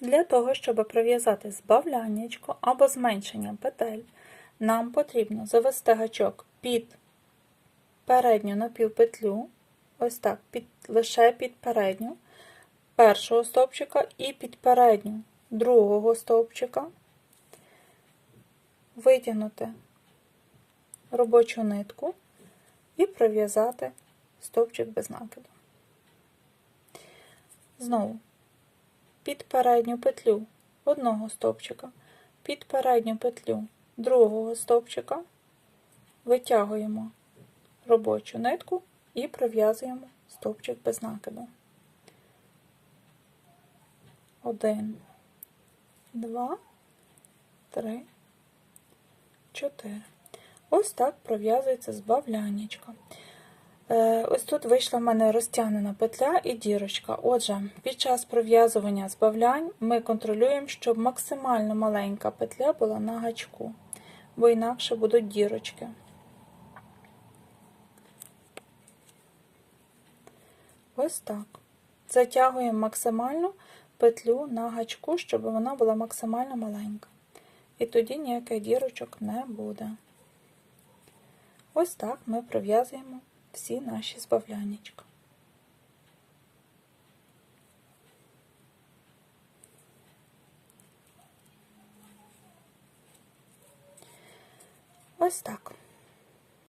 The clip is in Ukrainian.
Для того, щоб пров'язати збавляннячко або зменшення петель, нам потрібно завести гачок під передню напівпетлю, ось так, під, лише під передню першого стовпчика і під передню другого стовпчика, витягнути робочу нитку і пров'язати стовпчик без накиду. Знову під передню петлю одного стовпчика, під передню петлю другого стовпчика витягуємо робочу нитку і пров'язуємо стовпчик без накиду. Один, два, три, чотири. Ось так пров'язується збавляннячко. Е, Ось тут вийшла в мене розтягнена петля і дірочка. Отже, під час пров'язування збавлянь ми контролюємо, щоб максимально маленька петля була на гачку, бо інакше будуть дірочки. Ось так. Затягуємо максимально петлю на гачку, щоб вона була максимально маленька. І тоді ніяких дірочок не буде. Ось так ми пров'язуємо всі наші збавляннячка. Ось так.